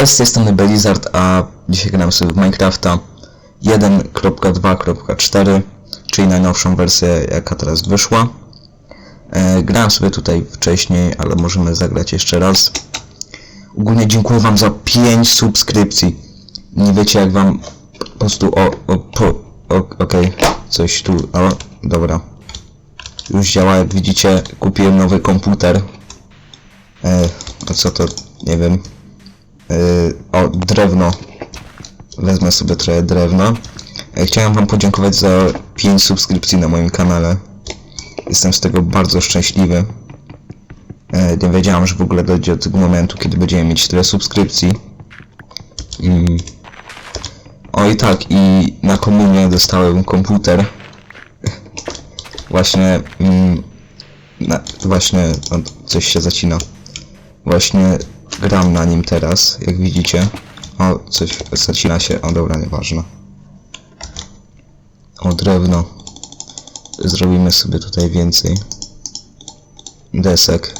Cześć, tej strony Belizard, a dzisiaj gram sobie w Minecrafta 1.2.4, czyli najnowszą wersję, jaka teraz wyszła. E, grałem sobie tutaj wcześniej, ale możemy zagrać jeszcze raz. Ogólnie dziękuję wam za 5 subskrypcji. Nie wiecie jak wam po prostu o, o, po, o okej, coś tu, o, dobra. Już działa, jak widzicie, kupiłem nowy komputer. E, a co to, nie wiem. Yy, o, drewno. Wezmę sobie trochę drewna. E, Chciałem wam podziękować za 5 subskrypcji na moim kanale. Jestem z tego bardzo szczęśliwy. E, Nie wiedziałem, że w ogóle dojdzie do tego momentu, kiedy będziemy mieć tyle subskrypcji. Mm. O i tak, i na komunię dostałem komputer. Właśnie, mm, na, właśnie, o, coś się zacina. Właśnie gram na nim teraz, jak widzicie. O, coś zacina się, o dobra, nieważne. O, drewno. Zrobimy sobie tutaj więcej. Desek.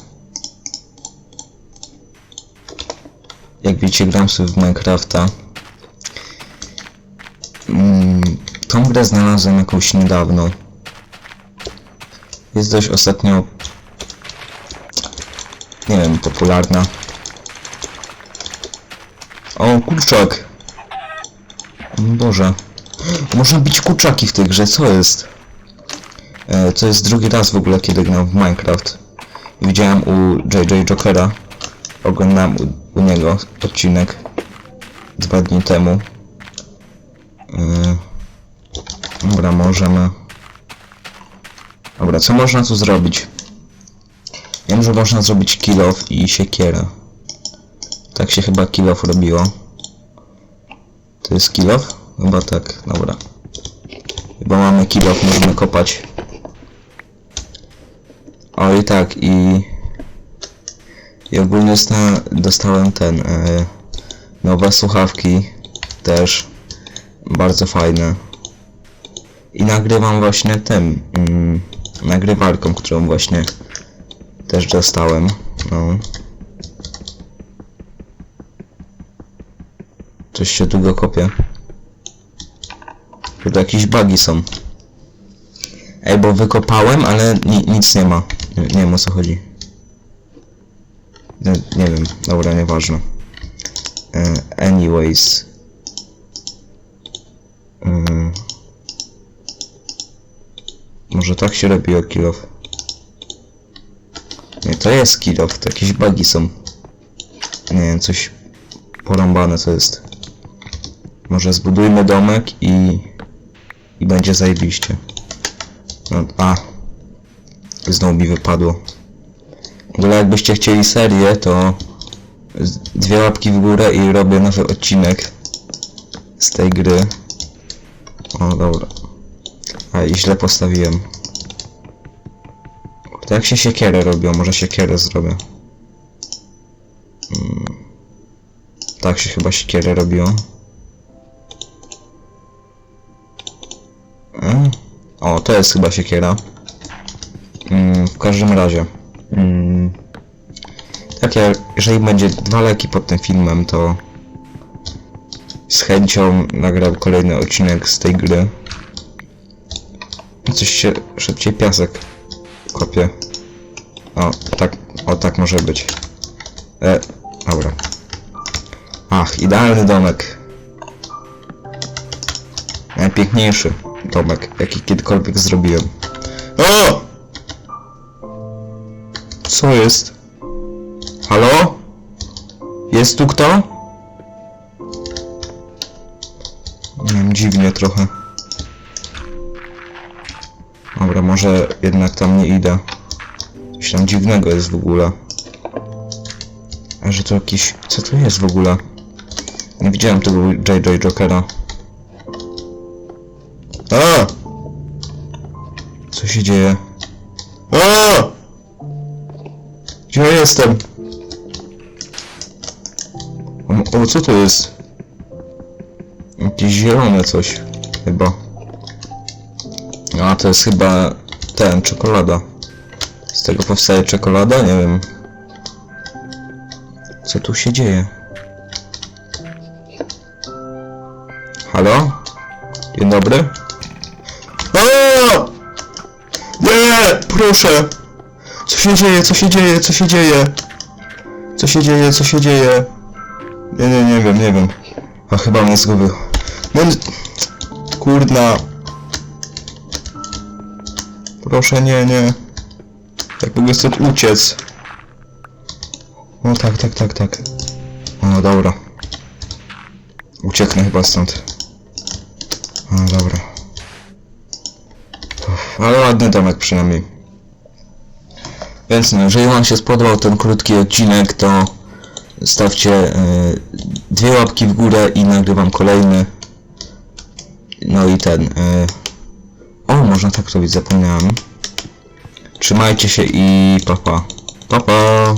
Jak widzicie, gram sobie w Minecrafta. Mm, tą grę znalazłem jakąś niedawno. Jest dość ostatnio nie wiem, popularna. O, kurczak! Boże. Można bić kurczaki w tej grze, co jest? E, to jest drugi raz w ogóle, kiedy gram w Minecraft. Widziałem u JJ Jokera. Oglądałem u, u niego odcinek dwa dni temu. E, dobra, możemy... Dobra, co można tu zrobić? Wiem, że można zrobić kill off i siekierę. Tak się chyba kill off robiło. To jest kill off? Chyba tak, dobra. Chyba mamy kill off, możemy kopać. O i tak, i... I ogólnie dosta- dostałem ten... E, nowe słuchawki. Też. Bardzo fajne. I nagrywam właśnie tym... Mm, nagrywarką, którą właśnie też dostałem. No. Coś się długo kopie. Tu jakieś bugi są. Ej, bo wykopałem, ale ni nic nie ma. Nie, nie wiem o co chodzi. Nie, nie wiem, dobra, nieważne. E, anyways. E, może tak się robi o kill off. Nie, to jest kill off, to jakieś bugi są. Nie wiem, coś porąbane to jest. Może zbudujmy domek i... I będzie zajebiście. No, a. Znowu mi wypadło. W ogóle jakbyście chcieli serię, to... Dwie łapki w górę i robię nowy odcinek z tej gry. O, dobra. A, i źle postawiłem. To jak się siekierę robią? Może siekierę zrobię. Mm. Tak się chyba siekierę robiło. E? O, to jest chyba siekiera. Mm, w każdym razie. Mm. Tak, ja, jeżeli będzie dwa leki pod tym filmem, to z chęcią nagram kolejny odcinek z tej gry. Coś się szybciej piasek kopie. O, tak, o tak może być. E, dobra. Ach, idealny domek. Najpiękniejszy domek, jaki kiedykolwiek zrobiłem. O! Co jest? Halo? Jest tu kto? Nie wiem, dziwnie trochę. Dobra, może jednak tam nie idę. Coś tam dziwnego jest w ogóle. A że to jakiś... Co to jest w ogóle? Nie widziałem tego JJ Jokera. A! Co się dzieje? A! Gdzie ja jestem? O, o co to jest? Jakieś zielone coś. Chyba. A to jest chyba ten, czekolada. Z tego powstaje czekolada? Nie wiem. Co tu się dzieje? Halo? Dzień dobry? Proszę! Co się dzieje? Co się dzieje? Co się dzieje? Co się dzieje? Co się dzieje? Nie, nie, nie wiem, nie wiem. A chyba mnie zgubił. No, kurna. Proszę, nie, nie. Jak mogę stąd uciec? O, tak, tak, tak, tak. O, dobra. Ucieknę chyba stąd. O, dobra. Ale ładny domek przynajmniej. Więc no, jeżeli wam się spodobał ten krótki odcinek, to stawcie y, dwie łapki w górę i nagrywam kolejny. No i ten. Y, o, można tak robić, zapomniałem. Trzymajcie się i papa. Papa. Pa.